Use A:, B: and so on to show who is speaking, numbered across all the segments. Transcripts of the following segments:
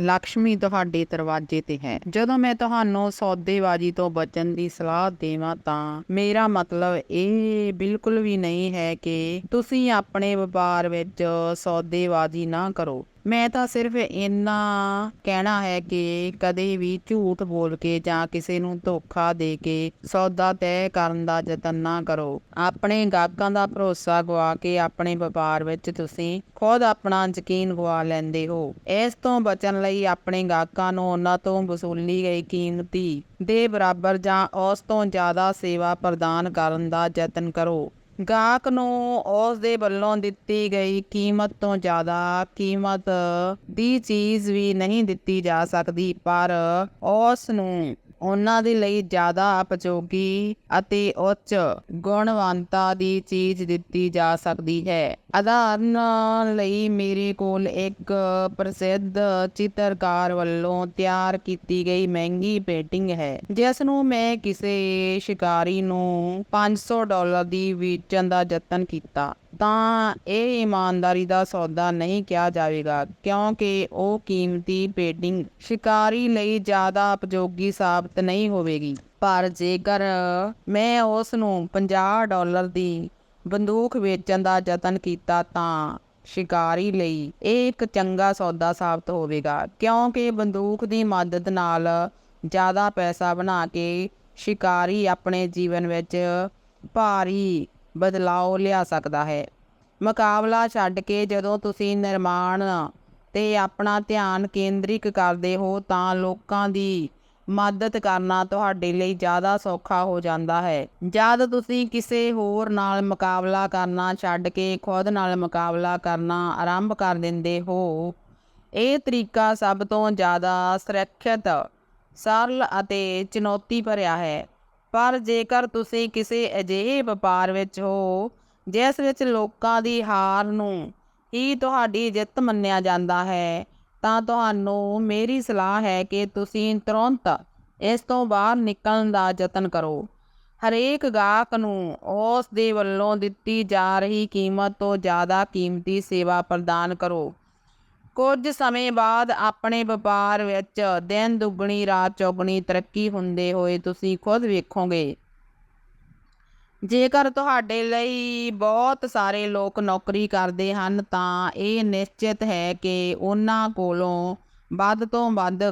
A: ਲక్ష్ਮੀ ਤੁਹਾਡੇ ਦਰਵਾਜ਼ੇ ਤੇ ਹੈ। ਜਦੋਂ ਮੈਂ ਤੁਹਾਨੂੰ ਸੌਦੇਬਾਜ਼ੀ ਤੋਂ ਬਚਣ ਦੀ ਸਲਾਹ ਦੇਵਾਂ ਤਾਂ ਮੇਰਾ ਮਤਲਬ ਇਹ ਬਿਲਕੁਲ ਵੀ ਨਹੀਂ ਹੈ ਕਿ ਤੁਸੀਂ ਆਪਣੇ ਵਪਾਰ ਵਿੱਚ ਸੌਦੇਬਾਜ਼ੀ ਨਾ ਕਰੋ। ਮੈਂ ਤਾਂ ਸਿਰਫ ਇੰਨਾ ਕਹਿਣਾ ਹੈ ਕਿ ਕਦੇ ਵੀ ਝੂਠ ਬੋਲ ਕੇ ਜਾਂ ਕਿਸੇ ਨੂੰ ਧੋਖਾ ਦੇ ਕੇ ਸੌਦਾ ਤੈਅ ਕਰਨ ਦਾ ਯਤਨ ਨਾ ਕਰੋ। ਆਪਣੇ ਗਾਹਕਾਂ ਦਾ ਭਰੋਸਾ ਗਵਾ ਕੇ ਆਪਣੇ ਵਪਾਰ ਵਿੱਚ ਤੁਸੀਂ ਖੁਦ ਆਪਣਾ ਯਕੀਨ ਗਵਾ ਲੈਂਦੇ ਹੋ। ਇਸ ਤੋਂ ਬਚਣ ਲਈ ਆਪਣੇ ਗਾਹਕਾਂ ਨੂੰ ਉਹਨਾਂ ਤੋਂ ਵਸੂਲੀ ਗਈ ਕੀਮਤੀ ਦੇ ਬਰਾਬਰ ਜਾਂ ਉਸ ਤੋਂ ਜ਼ਿਆਦਾ ਸੇਵਾ ਪ੍ਰਦਾਨ ਕਰਨ ਦਾ ਯਤਨ ਕਰੋ। ਗਾਹਕ ਨੂੰ ਉਸ ਦੇ ਵੱਲੋਂ ਦਿੱਤੀ ਗਈ ਕੀਮਤ ਤੋਂ ਜ਼ਿਆਦਾ ਕੀਮਤ ਦੀ ਚੀਜ਼ ਵੀ ਨਹੀਂ ਦਿੱਤੀ ਜਾ ਸਕਦੀ, ਪਰ ਉਸ ਨੂੰ ਉਹਨਾਂ ਦੇ ਲਈ ਜ਼ਿਆਦਾ ਉਪਯੋਗੀ ਅਤੇ ਉੱਚ ਗੁਣਵੰਤਾ ਦੀ ਚੀਜ਼ ਦਿੱਤੀ ਜਾ ਸਕਦੀ ਹੈ। ਉਦਾਹਰਨ ਲਈ ਮੇਰੇ ਕੋਲ ਇੱਕ ਪ੍ਰਸਿੱਧ ਚਿੱਤਰਕਾਰ ਵੱਲੋਂ ਤਿਆਰ ਕੀਤੀ ਗਈ ਮਹਿੰਗੀ ਪੇਂਟਿੰਗ ਹੈ, ਜਿਸ ਨੂੰ ਮੈਂ ਕਿਸੇ ਸ਼ਿਕਾਰੀ ਨੂੰ 500 ਡਾਲਰ ਦੀ ਵੇਚਣ ਦਾ ਯਤਨ ਕੀਤਾ। ਤਾਂ ਇਹ ਇਮਾਨਦਾਰੀ ਦਾ ਸੌਦਾ ਨਹੀਂ ਕਿਹਾ ਜਾਵੇਗਾ, ਕਿਉਂਕਿ ਉਹ ਕੀਮਤੀ ਪੇਂਟਿੰਗ ਸ਼ਿਕਾਰੀ ਲਈ ਜ਼ਿਆਦਾ ਉਪਯੋਗੀ ਸਾਬਤ ਨਹੀਂ ਹੋਵੇਗੀ। ਪਰ ਜੇਕਰ ਮੈਂ ਉਸ ਨੂੰ 50 ਡਾਲਰ ਦੀ ਬੰਦੂਕ ਵੇਚਣ ਦਾ ਯਤਨ ਕੀਤਾ ਤਾਂ ਸ਼ਿਕਾਰੀ ਲਈ ਇਹ ਇੱਕ ਚੰਗਾ ਸੌਦਾ ਸਾਬਤ ਹੋਵੇਗਾ, ਕਿਉਂਕਿ ਬੰਦੂਕ ਦੀ ਮਦਦ ਨਾਲ ਜ਼ਿਆਦਾ ਪੈਸਾ ਬਣਾ ਕੇ ਸ਼ਿਕਾਰੀ ਆਪਣੇ ਜੀਵਨ ਵਿੱਚ ਭਾਰੀ ਬਦਲਾਅ ਲਿਆ ਸਕਦਾ ਹੈ। ਮੁਕਾਬਲਾ ਛੱਡ ਕੇ ਜਦੋਂ ਤੁਸੀਂ ਨਿਰਮਾਣ ਤੇ ਆਪਣਾ ਧਿਆਨ ਕੇਂਦਰਿਤ ਕਰਦੇ ਹੋ ਤਾਂ ਲੋਕਾਂ ਦੀ ਮਦਦ ਕਰਨਾ ਤੁਹਾਡੇ ਲਈ ਜ਼ਿਆਦਾ ਸੌਖਾ ਹੋ ਜਾਂਦਾ ਹੈ। ਜਦ ਤੁਸੀਂ ਕਿਸੇ ਹੋਰ ਨਾਲ ਮੁਕਾਬਲਾ ਕਰਨਾ ਛੱਡ ਕੇ ਖੁਦ ਨਾਲ ਮੁਕਾਬਲਾ ਕਰਨਾ ਆਰੰਭ ਕਰ ਦਿੰਦੇ ਹੋ, ਇਹ ਤਰੀਕਾ ਸਭ ਤੋਂ ਜ਼ਿਆਦਾ ਸੁਰੱਖਿਅਤ, ਸਰਲ ਅਤੇ ਚੁਣੌਤੀ ਭਰਿਆ ਹੈ। ਪਰ ਜੇਕਰ ਤੁਸੀਂ ਕਿਸੇ ਅਜਿਹੇ ਵਪਾਰ ਵਿੱਚ ਹੋ, ਜਿਸ ਵਿੱਚ ਲੋਕਾਂ ਦੀ ਹਾਰ ਨੂੰ ਹੀ ਤੁਹਾਡੀ ਜਿੱਤ ਮੰਨਿਆ ਜਾਂਦਾ ਹੈ, ਤਾਂ ਤੁਹਾਨੂੰ ਮੇਰੀ ਸਲਾਹ ਹੈ ਕਿ ਤੁਸੀਂ ਤੁਰੰਤ ਇਸ ਤੋਂ ਬਾਹਰ ਨਿਕਲਣ ਦਾ ਯਤਨ ਕਰੋ। ਹਰੇਕ ਗਾਹਕ ਨੂੰ ਉਸ ਦੇ ਵੱਲੋਂ ਦਿੱਤੀ ਜਾ ਰਹੀ ਕੀਮਤ ਤੋਂ ਜ਼ਿਆਦਾ ਕੀਮਤੀ ਸੇਵਾ ਪ੍ਰਦਾਨ ਕਰੋ। ਕੁਝ ਸਮੇਂ ਬਾਅਦ ਆਪਣੇ ਵਪਾਰ ਵਿੱਚ ਦਿਨ ਦੁੱਗਣੀ, ਰਾਤ ਚੌਗਣੀ ਤਰੱਕੀ ਹੁੰਦੇ ਹੋਏ ਤੁਸੀਂ ਖੁਦ ਵੇਖੋਗੇ। ਜੇਕਰ ਤੁਹਾਡੇ ਲਈ ਬਹੁਤ ਸਾਰੇ ਲੋਕ ਨੌਕਰੀ ਕਰਦੇ ਹਨ, ਤਾਂ ਇਹ ਨਿਸ਼ਚਿਤ ਹੈ ਕਿ ਉਹਨਾਂ ਕੋਲੋਂ ਵੱਧ ਤੋਂ ਵੱਧ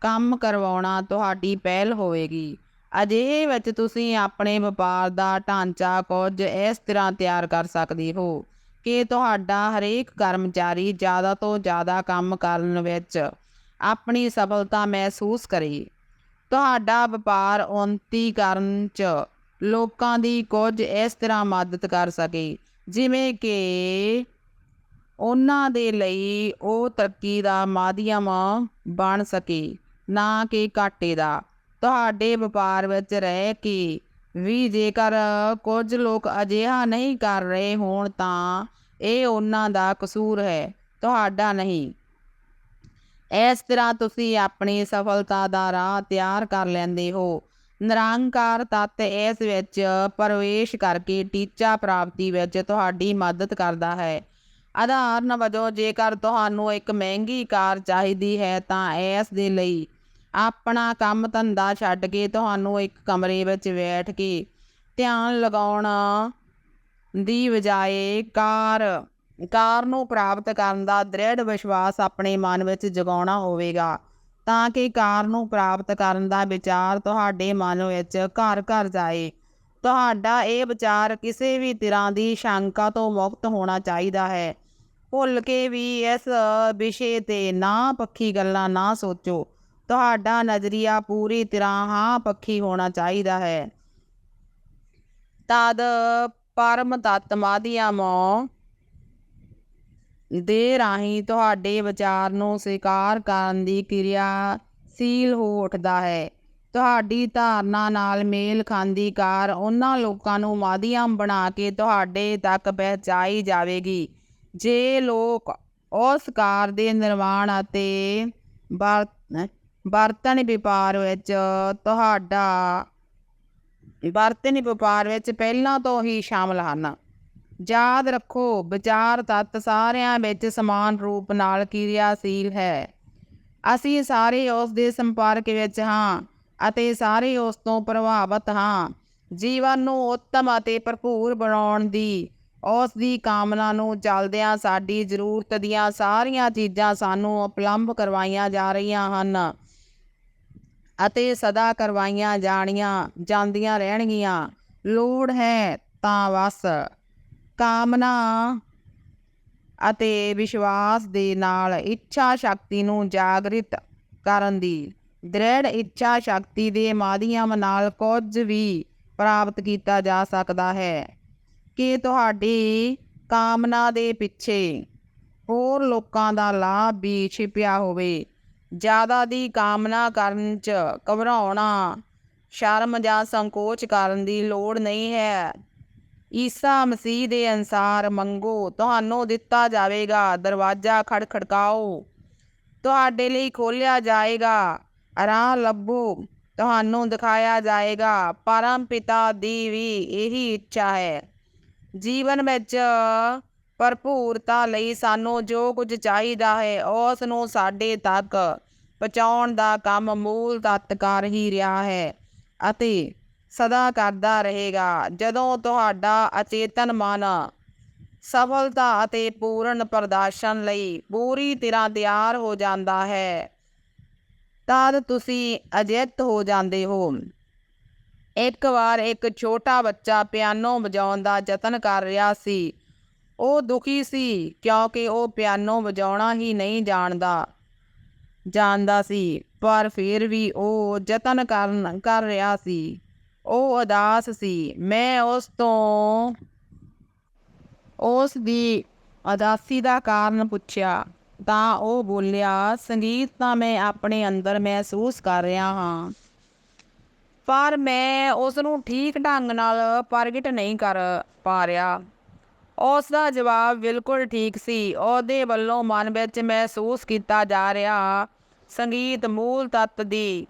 A: ਕੰਮ ਕਰਵਾਉਣਾ ਤੁਹਾਡੀ ਪਹਿਲ ਹੋਵੇਗੀ। ਅਜਿਹੇ ਵਿੱਚ ਤੁਸੀਂ ਆਪਣੇ ਵਪਾਰ ਦਾ ਢਾਂਚਾ ਕੁਝ ਇਸ ਤਰ੍ਹਾਂ ਤਿਆਰ ਕਰ ਸਕਦੇ ਹੋ। ਕਿ ਤੁਹਾਡਾ ਹਰੇਕ ਕਰਮਚਾਰੀ ਜ਼ਿਆਦਾ ਤੋਂ ਜ਼ਿਆਦਾ ਕੰਮ ਕਰਨ ਵਿੱਚ ਆਪਣੀ ਸਫਲਤਾ ਮਹਿਸੂਸ ਕਰੇ। ਤੁਹਾਡਾ ਵਪਾਰ ਉન્નਤੀ ਕਰਨ 'ਚ ਲੋਕਾਂ ਦੀ ਕੁਝ ਇਸ ਤਰ੍ਹਾਂ ਮਦਦ ਕਰ ਸਕੇ, ਜਿਵੇਂ ਕਿ ਉਹਨਾਂ ਦੇ ਲਈ ਉਹ ਤਰੱਕੀ ਦਾ ਮਾਧਿਅਮ ਬਣ ਸਕੇ, ਨਾ ਕਿ ਘਾਟੇ ਦਾ। ਤੁਹਾਡੇ ਵਪਾਰ ਵਿੱਚ ਰਹਿ ਕੇ ਵੀ ਜੇਕਰ ਕੁਝ ਲੋਕ ਅਜਿਹਾ ਨਹੀਂ ਕਰ ਰਹੇ ਹੋਣ ਤਾਂ ਇਹ ਉਹਨਾਂ ਦਾ ਕਸੂਰ ਹੈ, ਤੁਹਾਡਾ ਨਹੀਂ। ਇਸ ਤਰ੍ਹਾਂ ਤੁਸੀਂ ਆਪਣੀ ਸਫਲਤਾ ਦਾ ਰਾਹ ਤਿਆਰ ਕਰ ਲੈਂਦੇ ਹੋ। ਨਿਰੰਕਾਰ ਤੱਤ ਇਸ ਵਿੱਚ ਪ੍ਰਵੇਸ਼ ਕਰਕੇ ਟੀਚਾ ਪ੍ਰਾਪਤੀ ਵਿੱਚ ਤੁਹਾਡੀ ਮਦਦ ਕਰਦਾ ਹੈ। ਉਦਾਹਰਨ ਵਜੋਂ, ਜੇਕਰ ਤੁਹਾਨੂੰ ਇੱਕ ਮਹਿੰਗੀ ਕਾਰ ਚਾਹੀਦੀ ਹੈ ਤਾਂ ਇਸ ਦੇ ਲਈ ਆਪਣਾ ਕੰਮ ਧੰਦਾ ਛੱਡ ਕੇ ਤੁਹਾਨੂੰ ਇੱਕ ਕਮਰੇ ਵਿੱਚ ਬੈਠ ਕੇ ਧਿਆਨ ਲਗਾਉਣ ਦੀ ਬਜਾਏ ਕਾਰ ਕਾਰ ਨੂੰ ਪ੍ਰਾਪਤ ਕਰਨ ਦਾ ਦ੍ਰਿੜ ਵਿਸ਼ਵਾਸ ਆਪਣੇ ਮਨ ਵਿੱਚ ਜਗਾਉਣਾ ਹੋਵੇਗਾ। ਤਾਂ ਕਿ ਕਾਰ ਨੂੰ ਪ੍ਰਾਪਤ ਕਰਨ ਦਾ ਵਿਚਾਰ ਤੁਹਾਡੇ ਮਨ ਵਿੱਚ ਘਰ ਘਰ ਜਾਏ। ਤੁਹਾਡਾ ਇਹ ਵਿਚਾਰ ਕਿਸੇ ਵੀ ਤਰ੍ਹਾਂ ਦੀ ਸ਼ੰਕਾ ਤੋਂ ਮੁਕਤ ਹੋਣਾ ਚਾਹੀਦਾ ਹੈ। ਭੁੱਲ ਕੇ ਵੀ ਇਸ ਵਿਸ਼ੇ ਤੇ ਨਾ ਪੱਖੀ ਗੱਲਾਂ ਨਾ ਸੋਚੋ। ਤੁਹਾਡਾ ਨਜ਼ਰੀਆ ਪੂਰੀ ਤਰ੍ਹਾਂ ਹਾਂ ਪੱਖੀ ਹੋਣਾ ਚਾਹੀਦਾ ਹੈ। ਤਦ ਪਰਮ ਤੱਤ ਮਾਧਿਅਮ ਦੇ ਰਾਹੀਂ ਤੁਹਾਡੇ ਵਿਚਾਰ ਨੂੰ ਸਵੀਕਾਰ ਕਰਨ ਦੀ ਕਿਰਿਆਸ਼ੀਲ ਹੋ ਉੱਠਦਾ ਹੈ। ਤੁਹਾਡੀ ਧਾਰਨਾ ਨਾਲ ਮੇਲ ਖਾਂਦੀ ਕਾਰ ਉਹਨਾਂ ਲੋਕਾਂ ਨੂੰ ਮਾਧਿਅਮ ਬਣਾ ਕੇ ਤੁਹਾਡੇ ਤੱਕ ਪਹੁੰਚਾਈ ਜਾਵੇਗੀ। ਜੇ ਲੋਕ ਉਸ ਕਾਰ ਦੇ ਨਿਰਮਾਣ ਅਤੇ ਵਰਤ ਬਰਤਨ ਵਪਾਰ ਵਿੱਚ ਤੁਹਾਡਾ ਬਰਤਨ ਵਪਾਰ ਵਿੱਚ ਪਹਿਲਾਂ ਤੋਂ ਹੀ ਸ਼ਾਮਲ ਹਨ। ਯਾਦ ਰੱਖੋ ਵਿਚਾਰ ਤੱਤ ਸਾਰਿਆਂ ਵਿੱਚ ਸਮਾਨ ਰੂਪ ਨਾਲ ਕਿਰਿਆਸ਼ੀਲ ਹੈ। ਅਸੀਂ ਸਾਰੇ ਉਸ ਦੇ ਸੰਪਰਕ ਵਿੱਚ ਹਾਂ ਅਤੇ ਸਾਰੇ ਉਸ ਤੋਂ ਪ੍ਰਭਾਵਿਤ ਹਾਂ। ਜੀਵਨ ਨੂੰ ਉੱਤਮ ਅਤੇ ਭਰਪੂਰ ਬਣਾਉਣ ਦੀ, ਉਸ ਦੀ ਕਾਮਨਾ ਨੂੰ ਚਲਦਿਆਂ ਸਾਡੀ ਜ਼ਰੂਰਤ ਦੀਆਂ ਸਾਰੀਆਂ ਚੀਜ਼ਾਂ ਸਾਨੂੰ ਉਪਲੰਭ ਕਰਵਾਈਆਂ ਜਾ ਰਹੀਆਂ ਹਨ। ਅਤੇ ਸਦਾ ਕਰਵਾਈਆਂ ਜਾਣੀਆਂ, ਜਾਂਦੀਆਂ ਰਹਿਣਗੀਆਂ। ਲੋੜ ਹੈ ਤਾਂ ਬਸ ਕਾਮਨਾ ਅਤੇ ਵਿਸ਼ਵਾਸ ਦੇ ਨਾਲ ਇੱਛਾ ਸ਼ਕਤੀ ਨੂੰ ਜਾਗਰਿਤ ਕਰਨ ਦੀ, ਦ੍ਰਿੜ ਇੱਛਾ ਸ਼ਕਤੀ ਦੇ ਮਾਧਿਅਮ ਨਾਲ ਕੁਝ ਵੀ ਪ੍ਰਾਪਤ ਕੀਤਾ ਜਾ ਸਕਦਾ ਹੈ। ਕਿ ਤੁਹਾਡੀ ਕਾਮਨਾ ਦੇ ਪਿੱਛੇ ਹੋਰ ਲੋਕਾਂ ਦਾ ਲਾਭ ਵੀ ਛਿਪਿਆ ਹੋਵੇ ਜ਼ਿਆਦਾ ਦੀ ਕਾਮਨਾ ਕਰਨ 'ਚ ਘਬਰਾਉਣਾ, ਸ਼ਰਮ ਜਾਂ ਸੰਕੋਚ ਕਰਨ ਦੀ ਲੋੜ ਨਹੀਂ ਹੈ। ਈਸਾ ਮਸੀਹ ਦੇ ਅਨਸਾਰ ਮੰਗੋ, ਤੁਹਾਨੂੰ ਦਿੱਤਾ ਜਾਵੇਗਾ। ਦਰਵਾਜ਼ਾ ਖੜਖੜਕਾਓ। ਤੁਹਾਡੇ ਲਈ ਖੋਲ੍ਹਿਆ ਜਾਏਗਾ। ਆਰਾਮ ਲੱਭੋ। ਤੁਹਾਨੂੰ ਦਿਖਾਇਆ ਜਾਏਗਾ। ਪਰਮ ਪਿਤਾ ਦੀ ਵੀ ਇਹੀ ਇੱਛਾ ਹੈ। ਜੀਵਨ ਵਿੱਚ ਭਰਪੂਰਤਾ ਲਈ ਸਾਨੂੰ ਜੋ ਕੁਝ ਚਾਹੀਦਾ ਹੈ ਉਸ ਨੂੰ ਸਾਡੇ ਤੱਕ ਪਹੁੰਚਾਉਣ ਦਾ ਕੰਮ ਮੂਲ ਤੱਤ ਕਰ ਹੀ ਰਿਹਾ ਹੈ ਅਤੇ ਸਦਾ ਕਰਦਾ ਰਹੇਗਾ। ਜਦੋਂ ਤੁਹਾਡਾ ਅਚੇਤਨ ਮਨ ਸਫਲਤਾ ਅਤੇ ਪੂਰਨ ਪ੍ਰਦਰਸ਼ਨ ਲਈ ਪੂਰੀ ਤਰ੍ਹਾਂ ਤਿਆਰ ਹੋ ਜਾਂਦਾ ਹੈ, ਤਦ ਤੁਸੀਂ ਅਜਿੱਤ ਹੋ ਜਾਂਦੇ ਹੋ। ਇੱਕ ਵਾਰ ਇੱਕ ਛੋਟਾ ਬੱਚਾ ਪਿਆਨੋ ਵਜਾਉਣ ਦਾ ਯਤਨ ਕਰ ਰਿਹਾ ਸੀ। ਉਹ ਦੁਖੀ ਸੀ ਕਿਉਂਕਿ ਉਹ ਪਿਆਨੋ ਵਜਾਉਣਾ ਹੀ ਨਹੀਂ ਜਾਣਦਾ ਜਾਣਦਾ ਸੀ, ਪਰ ਫਿਰ ਵੀ ਉਹ ਯਤਨ ਕਰਨ, ਕਰ ਰਿਹਾ ਸੀ। ਉਹ ਉਦਾਸ ਸੀ। ਮੈਂ ਉਸ ਤੋਂ ਉਸ ਦੀ ਉਦਾਸੀ ਦਾ ਕਾਰਨ ਪੁੱਛਿਆ, ਤਾਂ ਉਹ ਬੋਲਿਆ, ਸੰਗੀਤ ਤਾਂ ਮੈਂ ਆਪਣੇ ਅੰਦਰ ਮਹਿਸੂਸ ਕਰ ਰਿਹਾ ਹਾਂ, ਪਰ ਮੈਂ ਉਸ ਨੂੰ ਠੀਕ ਢੰਗ ਨਾਲ ਪ੍ਰਗਟ ਨਹੀਂ ਕਰ ਪਾ ਰਿਹਾ। ਉਸ ਦਾ ਜਵਾਬ ਬਿਲਕੁਲ ਠੀਕ ਸੀ। ਉਹਦੇ ਵੱਲੋਂ ਮਨ ਵਿੱਚ ਮਹਿਸੂਸ ਕੀਤਾ ਜਾ ਰਿਹਾ ਸੰਗੀਤ ਮੂਲ ਤੱਤ ਦੀ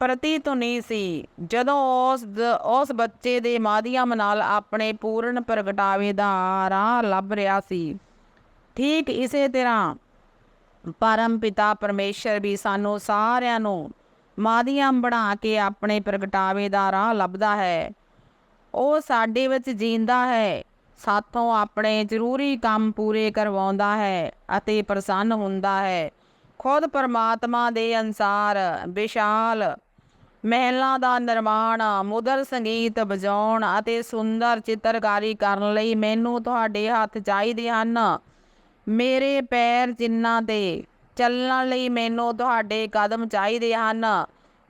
A: ਪ੍ਰਤੀਧੁਨੀ ਸੀ। ਜਦੋਂ ਉਸ ਉਸ ਬੱਚੇ ਦੇ ਮਾਧਿਅਮ ਨਾਲ ਆਪਣੇ ਪੂਰਨ ਪ੍ਰਗਟਾਵੇ ਦਾ ਰਾਹ ਲੱਭ ਰਿਹਾ ਸੀ। ਠੀਕ ਇਸੇ ਤਰ੍ਹਾਂ ਪਰਮ ਪਿਤਾ ਪਰਮੇਸ਼ਰ ਵੀ ਸਾਨੂੰ ਸਾਰਿਆਂ ਨੂੰ ਮਾਧਿਅਮ ਬਣਾ ਕੇ ਆਪਣੇ ਪ੍ਰਗਟਾਵੇ ਦਾ ਰਾਹ ਲੱਭਦਾ ਹੈ। ਉਹ ਸਾਡੇ ਵਿੱਚ ਜੀਂਦਾ ਹੈ। ਸਾਥੋਂ ਆਪਣੇ ਜ਼ਰੂਰੀ ਕੰਮ ਪੂਰੇ ਕਰਵਾਉਂਦਾ ਹੈ ਅਤੇ ਪ੍ਰਸੰਨ ਹੁੰਦਾ ਹੈ। ਖੁਦ ਪਰਮਾਤਮਾ ਦੇ ਅਨਸਾਰ ਵਿਸ਼ਾਲ ਮਹਿਲਾਂ ਦਾ ਨਿਰਮਾਣ ਮੁਦਰ ਸੰਗੀਤ ਵਜਾਉਣ ਅਤੇ ਸੁੰਦਰ ਚਿੱਤਰਕਾਰੀ ਕਰਨ ਲਈ ਮੈਨੂੰ ਤੁਹਾਡੇ ਹੱਥ ਚਾਹੀਦੇ ਹਨ। ਮੇਰੇ ਪੈਰ ਜਿਨ੍ਹਾਂ ਤੇ ਚੱਲਣ ਲਈ ਮੈਨੂੰ ਤੁਹਾਡੇ ਕਦਮ ਚਾਹੀਦੇ ਹਨ।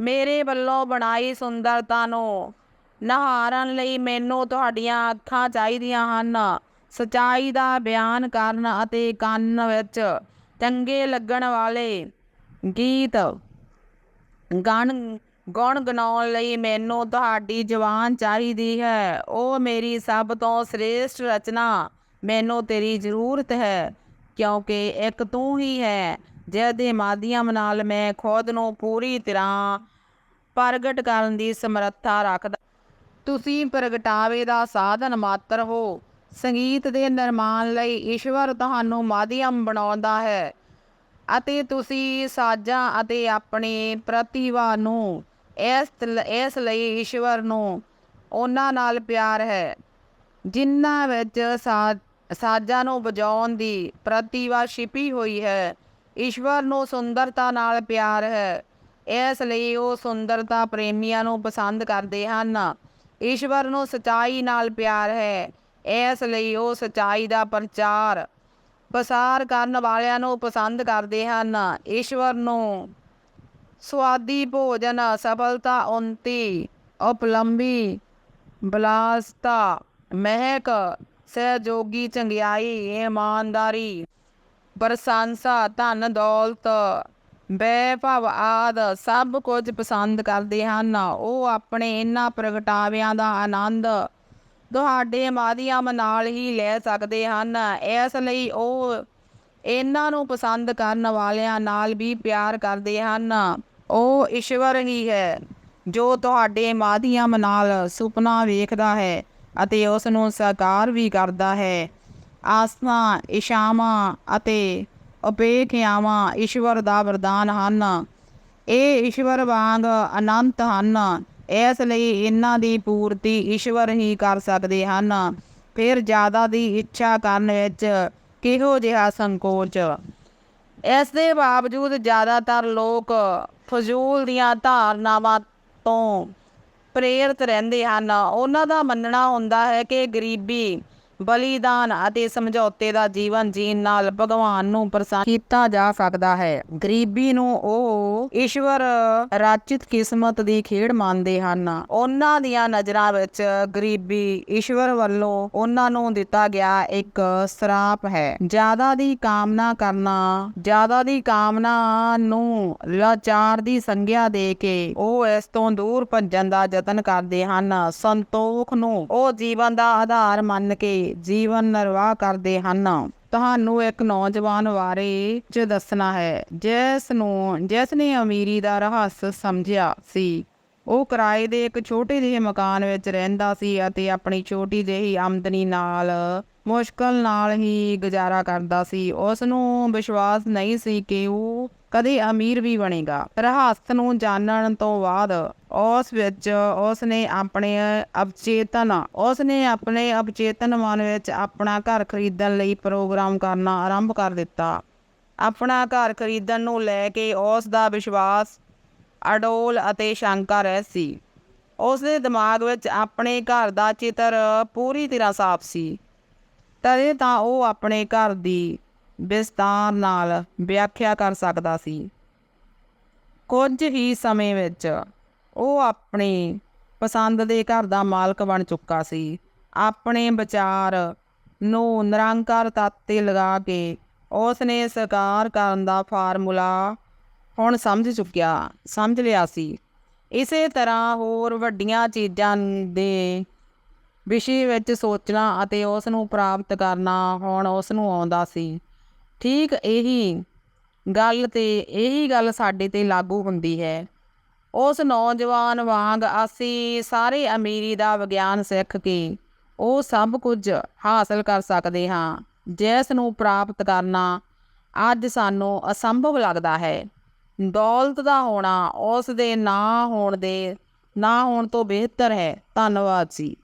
A: ਮੇਰੇ ਵੱਲੋਂ ਬਣਾਈ ਸੁੰਦਰਤਾ ਨੂੰ ਨਹਾਰਨ ਲਈ ਮੈਨੂੰ ਤੁਹਾਡੀਆਂ ਅੱਖਾਂ ਚਾਹੀਦੀਆਂ ਹਨ। ਸਚਾਈ ਦਾ ਬਿਆਨ ਕਰਨ ਅਤੇ ਕੰਨ ਵਿੱਚ ਚੰਗੇ ਲੱਗਣ ਵਾਲੇ ਗੀਤ ਗਾਣ ਗੁਣ ਗਣਾਉਣ ਲਈ ਮੈਨੂੰ ਤੁਹਾਡੀ ਜ਼ੁਬਾਨ ਚਾਹੀਦੀ ਹੈ। ਉਹ ਮੇਰੀ ਸਭ ਤੋਂ ਸ੍ਰੇਸ਼ਟ ਰਚਨਾ। ਮੈਨੂੰ ਤੇਰੀ ਜ਼ਰੂਰਤ ਹੈ, ਕਿਉਂਕਿ ਇੱਕ ਤੂੰ ਹੀ ਹੈ ਜਿਸ ਦੇ ਮਾਧਿਅਮ ਨਾਲ ਮੈਂ ਖੁਦ ਨੂੰ ਪੂਰੀ ਤਰ੍ਹਾਂ ਪ੍ਰਗਟ ਕਰਨ ਦੀ ਸਮਰੱਥਾ ਰੱਖਦਾ ਤੁਸੀਂ ਪ੍ਰਗਟਾਵੇ ਦਾ ਸਾਧਨ ਮਾਤਰ ਹੋ। ਸੰਗੀਤ ਦੇ ਨਿਰਮਾਣ ਲਈ ਈਸ਼ਵਰ ਤੁਹਾਨੂੰ ਮਾਧਿਅਮ ਬਣਾਉਂਦਾ ਹੈ ਅਤੇ ਤੁਸੀਂ ਸਾਜ਼ਾਂ ਅਤੇ ਆਪਣੇ ਪ੍ਰਤਿਭਾ ਨੂੰ ਇਸ ਲ- ਇਸ ਲਈ ਈਸ਼ਵਰ ਨੂੰ ਉਹਨਾਂ ਨਾਲ ਪਿਆਰ ਹੈ, ਜਿਨ੍ਹਾਂ ਵਿੱਚ ਸਾਜ਼ਾਂ ਨੂੰ ਵਜਾਉਣ ਦੀ ਪ੍ਰਤਿਭਾ ਛਿਪੀ ਹੋਈ ਹੈ। ਈਸ਼ਵਰ ਨੂੰ ਸੁੰਦਰਤਾ ਨਾਲ ਪਿਆਰ ਹੈ, ਇਸ ਲਈ ਉਹ ਸੁੰਦਰਤਾ ਪ੍ਰੇਮੀਆਂ ਨੂੰ ਪਸੰਦ ਕਰਦੇ ਹਨ। ਈਸ਼ਵਰ ਨੂੰ ਸਚਾਈ ਨਾਲ ਪਿਆਰ ਹੈ, ਇਸ ਲਈ ਉਹ ਸਚਾਈ ਦਾ ਪ੍ਰਚਾਰ ਪਸਾਰ ਕਰਨ ਵਾਲਿਆਂ ਨੂੰ ਪਸੰਦ ਕਰਦੇ ਹਨ। ਈਸ਼ਵਰ ਨੂੰ ਸਵਾਦੀ ਭੋਜਨ, ਸਫਲਤਾ, ਉਨਤੀ, ਉਪਲੰਬੀ, ਬਲਾਸਤਾ, ਮਹਿਕ, ਸਹਿਯੋਗੀ, ਚੰਗਿਆਈ, ਇਮਾਨਦਾਰੀ, ਪ੍ਰਸ਼ੰਸਾ ਧਨ ਦੌਲਤ ਬੇਭਵ ਆਦ ਸਭ ਕੁਝ ਪਸੰਦ ਕਰਦੇ ਹਨ। ਉਹ ਆਪਣੇ ਇਹਨਾਂ ਪ੍ਰਗਟਾਵਿਆਂ ਦਾ ਆਨੰਦ ਤੁਹਾਡੇ ਮਾਧਿਅਮ ਨਾਲ ਹੀ ਲੈ ਸਕਦੇ ਹਨ। ਇਸ ਲਈ ਉਹ ਇਹਨਾਂ ਨੂੰ ਪਸੰਦ ਕਰਨ ਵਾਲਿਆਂ ਨਾਲ ਵੀ ਪਿਆਰ ਕਰਦੇ ਹਨ। ਉਹ ਈਸ਼ਵਰ ਹੀ ਹੈ ਜੋ ਤੁਹਾਡੇ ਮਾਧਿਅਮ ਨਾਲ ਸੁਪਨਾ ਵੇਖਦਾ ਹੈ ਅਤੇ ਉਸ ਨੂੰ ਸਾਕਾਰ ਵੀ ਕਰਦਾ ਹੈ। ਆਸਮਾਂ ਇਸ਼ਾਵਾਂ ਅਤੇ ਅਪੇਖਿਆਵਾਂ ਈਸ਼ਵਰ ਦਾ ਵਰਦਾਨ ਹਨ। ਇਹ ਈਸ਼ਵਰ ਵਾਂਗ ਅਨੰਤ ਹਨ। ਇਸ ਲਈ ਇਹਨਾਂ ਦੀ ਪੂਰਤੀ ਈਸ਼ਵਰ ਹੀ ਕਰ ਸਕਦੇ ਹਨ। ਫਿਰ ਜ਼ਿਆਦਾ ਦੀ ਇੱਛਾ ਕਰਨ ਵਿੱਚ ਕਿਹੋ ਜਿਹਾ ਸੰਕੋਚ? ਇਸ ਦੇ ਬਾਵਜੂਦ ਜ਼ਿਆਦਾਤਰ ਲੋਕ ਫਜ਼ੂਲ ਦੀਆਂ ਧਾਰਨਾਵਾਂ ਤੋਂ ਪ੍ਰੇਰਿਤ ਰਹਿੰਦੇ ਹਨ। ਉਹਨਾਂ ਦਾ ਮੰਨਣਾ ਹੁੰਦਾ ਹੈ ਕਿ ਗਰੀਬੀ ਬਲੀਦਾਨ ਅਤੇ ਸਮਝੌਤੇ ਦਾ ਜੀਵਨ ਜੀਣ ਨਾਲ ਭਗਵਾਨ ਨੂੰ ਪ੍ਰਸੰਨ ਕੀਤਾ ਜਾ ਸਕਦਾ ਹੈ। ਗਰੀਬੀ ਨੂੰ ਉਹ ਈਸ਼ਵਰ ਰਚਿਤ ਕਿਸਮਤ ਦੀ ਖੇਡ ਮੰਨਦੇ ਹਨ। ਉਹਨਾਂ ਦੀਆਂ ਨਜ਼ਰਾਂ ਵਿੱਚ ਗਰੀਬੀ ਈਸ਼ਵਰ ਵੱਲੋਂ ਉਹਨਾਂ ਨੂੰ ਦਿੱਤਾ ਗਿਆ ਇੱਕ ਸਰਾਪ ਹੈ। ਜ਼ਿਆਦਾ ਦੀ ਕਾਮਨਾ ਕਰਨਾ, ਜ਼ਿਆਦਾ ਦੀ ਕਾਮਨਾ ਨੂੰ ਲਾਚਾਰ ਦੀ ਸੰਗਿਆ ਦੇ ਕੇ ਉਹ ਇਸ ਤੋਂ ਦੂਰ ਭੱਜਣ ਦਾ ਯਤਨ ਕਰਦੇ ਹਨ। ਸੰਤੋਖ ਨੂੰ ਉਹ ਜੀਵਨ ਦਾ ਆਧਾਰ ਮੰਨ ਕੇ ਜੀਵਨ ਨਿਰਵਾਹ ਕਰਦੇ ਹਨ। ਤੁਹਾਨੂੰ ਇੱਕ ਨੌਜਵਾਨ ਬਾਰੇ ਚ ਦੱਸਣਾ ਹੈ ਜਿਸ ਨੂੰ ਜਿਸ ਨੇ ਅਮੀਰੀ ਦਾ ਰਹੱਸ ਸਮਝਿਆ ਸੀ। ਉਹ ਕਿਰਾਏ ਦੇ ਇੱਕ ਛੋਟੇ ਜਿਹੇ ਮਕਾਨ ਵਿੱਚ ਰਹਿੰਦਾ ਸੀ ਅਤੇ ਆਪਣੀ ਛੋਟੀ ਜਿਹੀ ਆਮਦਨੀ ਨਾਲ ਮੁਸ਼ਕਲ ਨਾਲ ਹੀ ਗੁਜ਼ਾਰਾ ਕਰਦਾ ਸੀ। ਉਸ ਨੂੰ ਵਿਸ਼ਵਾਸ ਨਹੀਂ ਸੀ ਕਿ ਉਹ ਕਦੇ ਅਮੀਰ ਵੀ ਬਣੇਗਾ। ਰਹੱਸ ਨੂੰ ਜਾਣਨ ਤੋਂ ਬਾਅਦ ਉਸ ਵਿੱਚ ਉਸ ਨੇ ਆਪਣੇ ਅਵਚੇਤਨ ਉਸ ਨੇ ਆਪਣੇ ਅਵਚੇਤਨ ਮਨ ਵਿੱਚ ਆਪਣਾ ਘਰ ਖਰੀਦਣ ਲਈ ਪ੍ਰੋਗਰਾਮ ਕਰਨਾ ਆਰੰਭ ਕਰ ਦਿੱਤਾ। ਆਪਣਾ ਘਰ ਖਰੀਦਣ ਨੂੰ ਲੈ ਕੇ ਉਸ ਦਾ ਵਿਸ਼ਵਾਸ, ਅਡੋਲ ਅਤੇ ਸ਼ੰਕਾ ਰਹਿ ਸੀ। ਉਸ ਦੇ ਦਿਮਾਗ ਵਿੱਚ ਆਪਣੇ ਘਰ ਦਾ ਚਿੱਤਰ ਪੂਰੀ ਤਰ੍ਹਾਂ ਸਾਫ਼ ਸੀ। ਤਦੇ ਤਾਂ ਉਹ ਆਪਣੇ ਘਰ ਦੀ ਵਿਸਤਾਰ ਨਾਲ ਵਿਆਖਿਆ ਕਰ ਸਕਦਾ ਸੀ। ਕੁਝ ਹੀ ਸਮੇਂ ਵਿੱਚ ਉਹ ਆਪਣੀ ਪਸੰਦ ਦੇ ਘਰ ਦਾ ਮਾਲਕ ਬਣ ਚੁੱਕਾ ਸੀ। ਆਪਣੇ ਵਿਚਾਰ ਨੂੰ ਨਿਰੰਕਾਰ ਤੱਤ 'ਤੇ ਲਗਾ ਕੇ ਉਸ ਨੇ ਸਕਾਰ ਕਰਨ ਦਾ ਫਾਰਮੂਲਾ ਹੁਣ ਸਮਝ ਚੁੱਕਿਆ, ਸਮਝ ਲਿਆ ਸੀ। ਇਸੇ ਤਰ੍ਹਾਂ ਹੋਰ ਵੱਡੀਆਂ ਚੀਜ਼ਾਂ ਦੇ ਵਿਸ਼ੇ ਵਿੱਚ ਸੋਚਣਾ ਅਤੇ ਉਸ ਨੂੰ ਪ੍ਰਾਪਤ ਕਰਨਾ ਹੁਣ ਉਸ ਨੂੰ ਆਉਂਦਾ ਸੀ। ਠੀਕ ਇਹੀ ਗੱਲ ਤੇ, ਇਹੀ ਗੱਲ ਸਾਡੇ ਤੇ ਲਾਗੂ ਹੁੰਦੀ ਹੈ। ਉਸ ਨੌਜਵਾਨ ਵਾਂਗ ਅਸੀਂ ਸਾਰੇ ਅਮੀਰੀ ਦਾ ਵਿਗਿਆਨ ਸਿੱਖ ਕੇ ਉਹ ਸਭ ਕੁਝ ਹਾਸਲ ਕਰ ਸਕਦੇ ਹਾਂ, ਜਿਸ ਨੂੰ ਪ੍ਰਾਪਤ ਕਰਨਾ ਅੱਜ ਸਾਨੂੰ ਅਸੰਭਵ ਲੱਗਦਾ ਹੈ। ਦੌਲਤ ਦਾ ਹੋਣਾ ਉਸ ਦੇ ਨਾ ਹੋਣ ਦੇ, ਨਾ ਹੋਣ ਤੋਂ ਬਿਹਤਰ ਹੈ। ਧੰਨਵਾਦ ਜੀ।